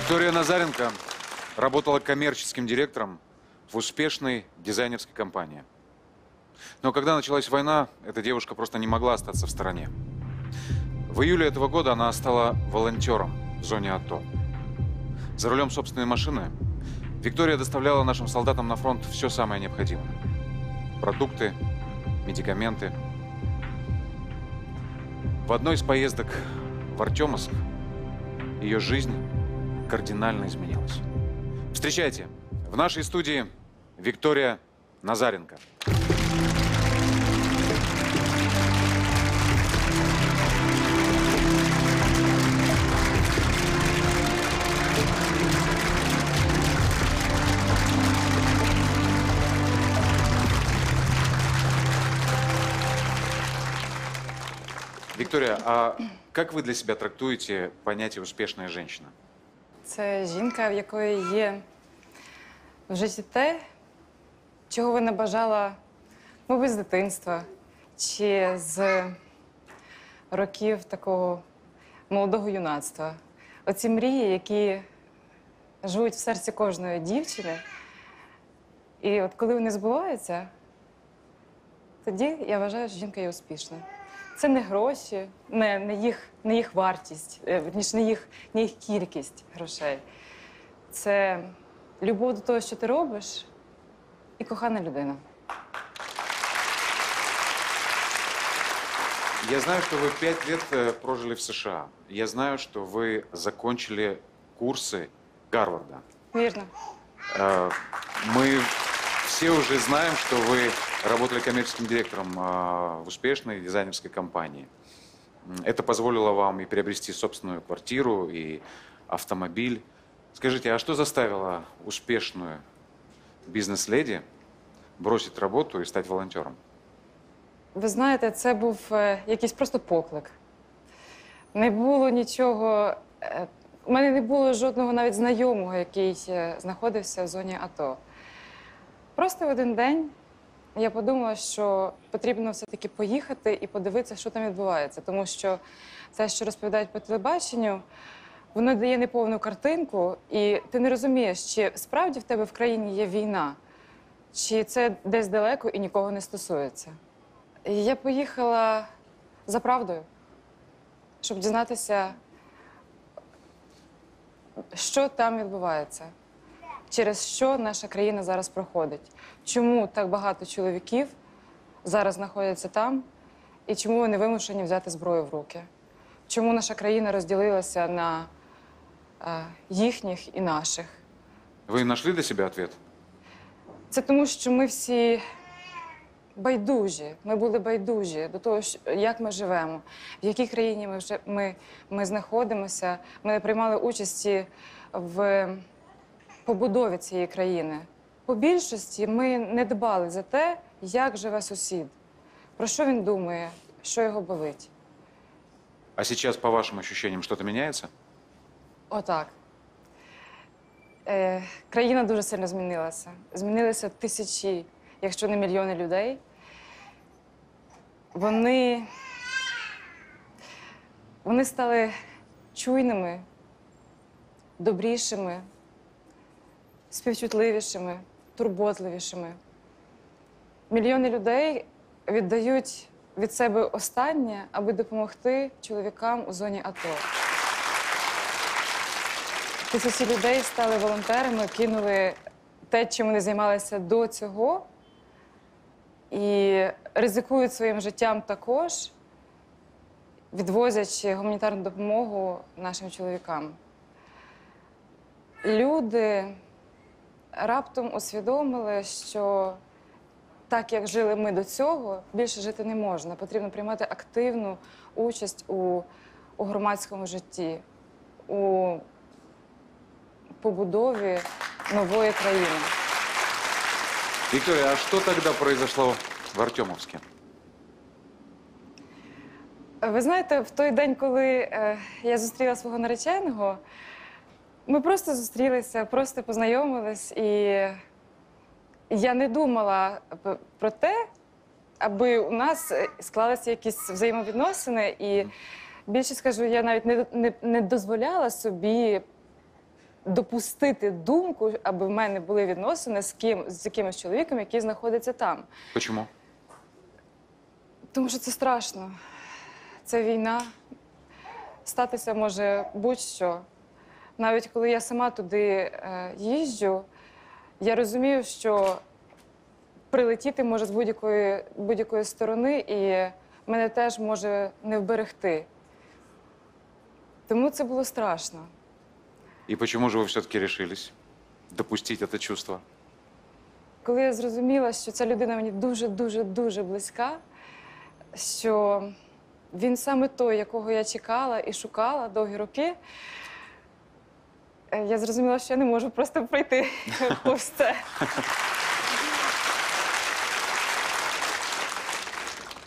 Виктория Назаренко работала коммерческим директором в успешной дизайнерской компании. Но когда началась война, эта девушка просто не могла остаться в стороне. В июле этого года она стала волонтером в зоне АТО. За рулем собственной машины Виктория доставляла нашим солдатам на фронт все самое необходимое. Продукты, медикаменты. В одной из поездок в Артемовск ее жизнь кардинально изменилась. Встречайте, в нашей студии Виктория Назаренко. Виктория, а как вы для себя трактуете понятие «успешная женщина»? Це жінка, в якої є в житті те, чого вона бажала, мабуть, з дитинства чи з років такого молодого юнацтва. Оці мрії, які живуть в серці кожної дівчини. І от коли вони збуваються, тоді я вважаю, що жінка є успішною Це не гроші, не, не, їх, не їх вартість, е, верніше, не їх, не їх кількість грошей. Це любов до того, що ти робиш, і кохана людина. Я знаю, что вы пять лет э, прожили в США. Я знаю, что вы закончили курсы Гарварда. Вірно. Э, Мы все уже знаем, что вы работали коммерческим директором э, в успешной дизайнерской компании. Это позволило вам и приобрести собственную квартиру, и автомобиль. Скажите, а что заставило успешную бизнес-леди бросить работу и стать волонтером? Ви знаєте, це був е, якийсь просто поклик. Не було нічого. е, У мене не було жодного навіть знайомого, який е, знаходився в зоні АТО. Просто в один день я подумала, що потрібно все-таки поїхати і подивитися, що там відбувається. Тому що те, що розповідають по телебаченню, воно дає неповну картинку, і ти не розумієш, чи справді в тебе в країні є війна, чи це десь далеко і нікого не стосується. Я поїхала за правдою, щоб дізнатися, що там відбувається, через що наша країна зараз проходить, чому так багато чоловіків зараз знаходяться там, і чому вони вимушені взяти зброю в руки, чому наша країна розділилася на е, їхніх і наших. Вы нашли для себя ответ? Це тому, що ми всі байдужі. Ми були байдужі до того, що- як ми живемо, в якій країні ми вже ми, ми знаходимося. Ми не приймали участі в побудові цієї країни. По більшості ми не дбали за те, як живе сусід, про що він думає, що його болить. А сейчас, по вашим ощущениям, что-то меняется? Отак. Е, країна дуже сильно змінилася. Змінилися тисячі, якщо не мільйони людей. Вони, вони стали чуйними, добрішими, співчутливішими, турботливішими. Мільйони людей віддають від себе останнє, аби допомогти чоловікам у зоні АТО. Тисячі людей стали волонтерами, кинули те, чим вони займалися до цього, і ризикують своїм життям також, відвозячи гуманітарну допомогу нашим чоловікам. Люди раптом усвідомили, що так, як жили ми до цього, більше жити не можна. Потрібно приймати активну участь у, у громадському житті. у побудові нової країни. Виктория, а что тогда произошло в Артемовске? Ви знаєте, в той день, коли е, я зустріла свого нареченого, ми просто зустрілися, просто познайомились, і я не думала про те, аби у нас е, склалися якісь взаємовідносини. І більше скажу, я навіть не, не, не дозволяла собі допустити думку, аби в мене були відносини з ким з якимось чоловіком, який знаходиться там. Почему? Тому що це страшно. Це війна. Статися може будь-що. Навіть коли я сама туди е, їжджу, я розумію, що прилетіти може з будь-якої будь-якої сторони, і мене теж може не вберегти. Тому це було страшно. И почему же вы все-таки решились допустить это чувство? Коли я зрозуміла, що ця людина мені дуже, дуже, близька, що він саме той, якого я чекала і шукала довгі роки, я зрозуміла, що я не можу просто пройти повз це.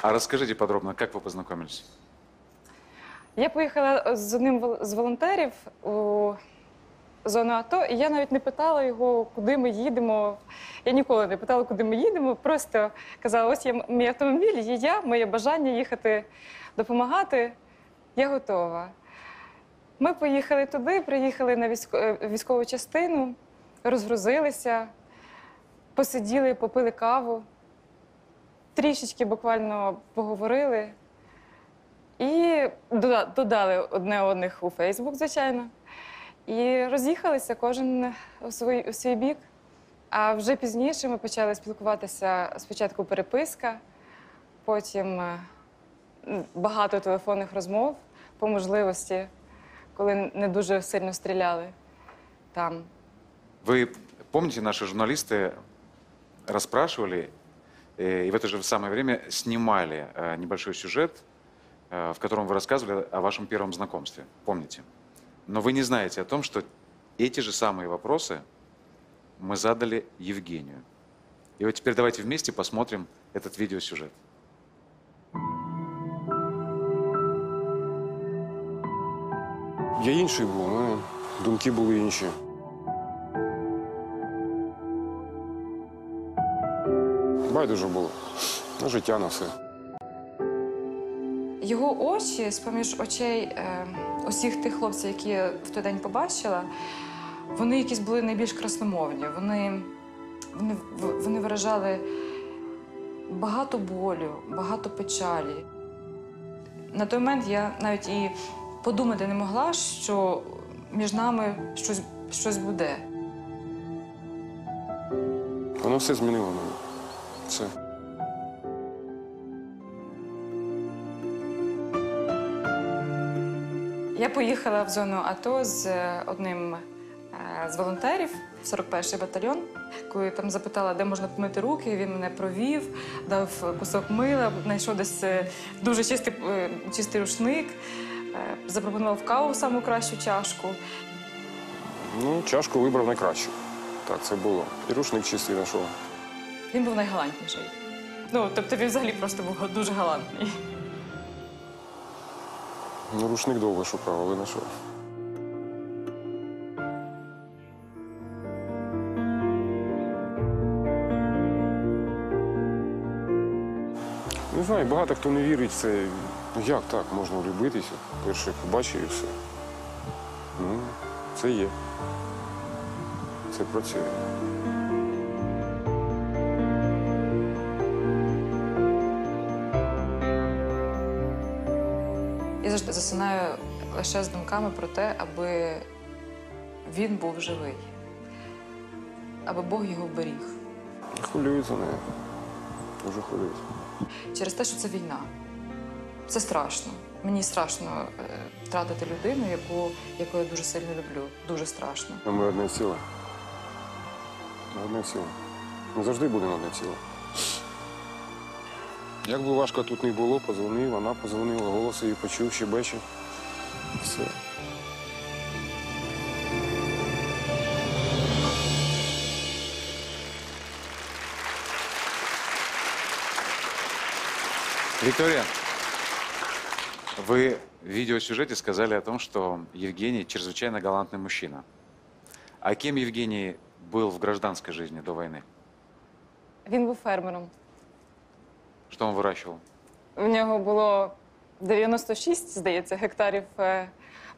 А расскажите подробно, как вы познакомились? Я поїхала з одним вол- з волонтерів у зону АТО, і я навіть не питала його, куди ми їдемо. Я ніколи не питала, куди ми їдемо. Просто казала: ось є м- мій автомобіль, є я, моє бажання їхати допомагати. Я готова. Ми поїхали туди, приїхали на е, військову частину, розгрузилися, посиділи, попили каву, трішечки буквально поговорили. І додали одне одних у Фейсбук, звичайно. І роз'їхалися кожен у свій, у свій бік. А вже пізніше ми почали спілкуватися спочатку переписка, потім е, багато телефонних розмов по можливості, коли не дуже сильно стріляли там. Вы помните, наши журналисты расспрашивали э, и в это же самое время снимали э, небольшой сюжет, э, в котором вы рассказывали о вашем первом знакомстве. Помните? Но вы не знаете о том, что эти же самые вопросы мы задали Евгению. И вот теперь давайте вместе посмотрим этот видеосюжет. Я інший був, у думки були інші. Байдуже було. На життя, на все. Його очі, з-поміж очей е, усіх тих хлопців, які я в той день побачила, вони якісь були найбільш красномовні. Вони, вони, вони виражали багато болю, багато печалі. На той момент я навіть і подумати не могла, що між нами щось, щось буде. Воно все змінило мене. Все. Я поїхала в зону АТО з е, одним е, з волонтерів, 41-й батальйон. Коли там запитала, де можна помити руки, він мене провів, дав кусок мила, знайшов десь е, дуже чистий, чистий рушник, запропонував каву саму кращу чашку. Ну, чашку вибрав найкраще. Так, це було. І рушник чистий знайшов. Він був найгалантніший. Ну, тобто він взагалі просто був дуже галантний. Ну, рушник довго шукав, але знайшов. Не знаю, багато хто не вірить в це. Ну як так можна влюбитися? Перше побачив і все. Ну, це є. Це працює. Я завжди засинаю лише з думками про те, аби він був живий, аби Бог його вберіг. Хвилююся за нею. Дуже хвилююся. Через те, що це війна. Це страшно. Мені страшно е, втратити людину, яку, яку я дуже сильно люблю. Дуже страшно. Ми одне ціле. Одне ціле. Ми завжди будемо одне ціле. Як би важко тут не було, позвонив, вона позвонила, голос її почув, щебече. Все. Виктория, вы в видеосюжете сказали о том, что Евгений чрезвычайно галантный мужчина. А кем Евгений был в гражданской жизни до войны? Він був фермером. Что он выращивал? В нього було 96, здається, гектарів е,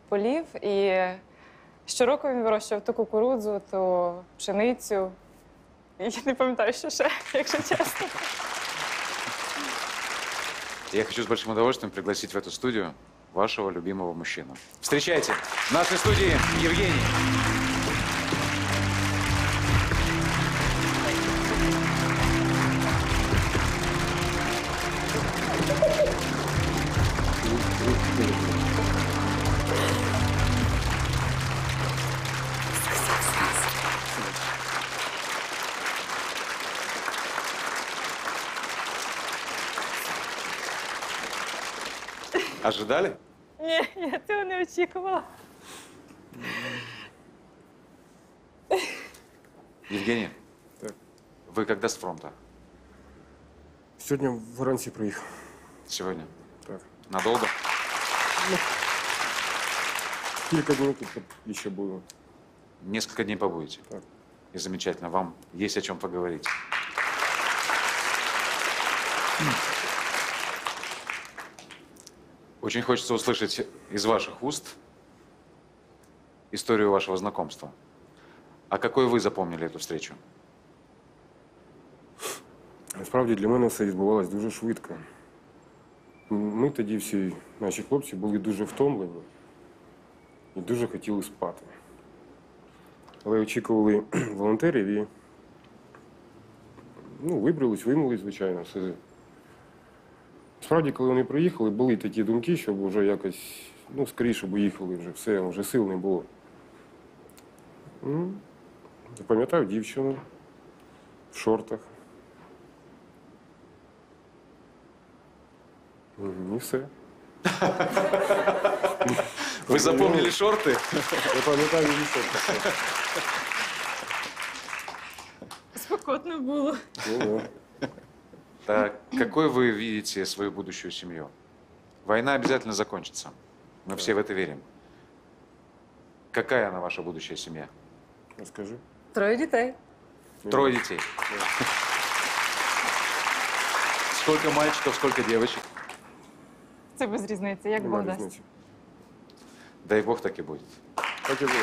полів, і Щороку він вирощував то кукурудзу, то пшеницю. І Я не пам'ятаю, що ще, якщо чесно. Я хочу с большим удовольствием пригласить в эту студию вашего любимого мужчину. Встречайте, в нашей студии Евгений. Ожидали? Ні, я цього не очікувала. Евгений, Так. вы когда с фронта? Сьогодні вранці приїхав. Сегодня? Так. Надолго? Кілька днів тут ще буду. Несколько дней побудете. Так. И замечательно, вам есть о чем поговорить. Очень хочется услышать из ваших уст историю вашего знакомства. А какой вы запомнили эту встречу? Насправді для мене все відбувалось дуже швидко. Ми тоді всі, наші хлопці, були дуже втомлені і дуже хотіли спати. Але очікували волонтерів і ну, вибрались, вимились, звичайно, все. Справді, коли вони приїхали, були такі думки, щоб вже якось, ну, скоріше б уїхали вже, все, вже сил не було. Ну, пам'ятаю дівчину в шортах. І все. Вы запомнили шорты? Я пам'ятаю її шортах. Спокотно було. Ну, да. Так, какой вы видите свою будущую семью? Война обязательно закончится. Мы все в это верим. Какая она ваша будущая семья? Розкажи. Троє дітей. Трое детей. Сколько мальчиков, сколько девочек? Це без різниці, як Нема Бог дасть. різниці. Дай бог так и будет. Так і було.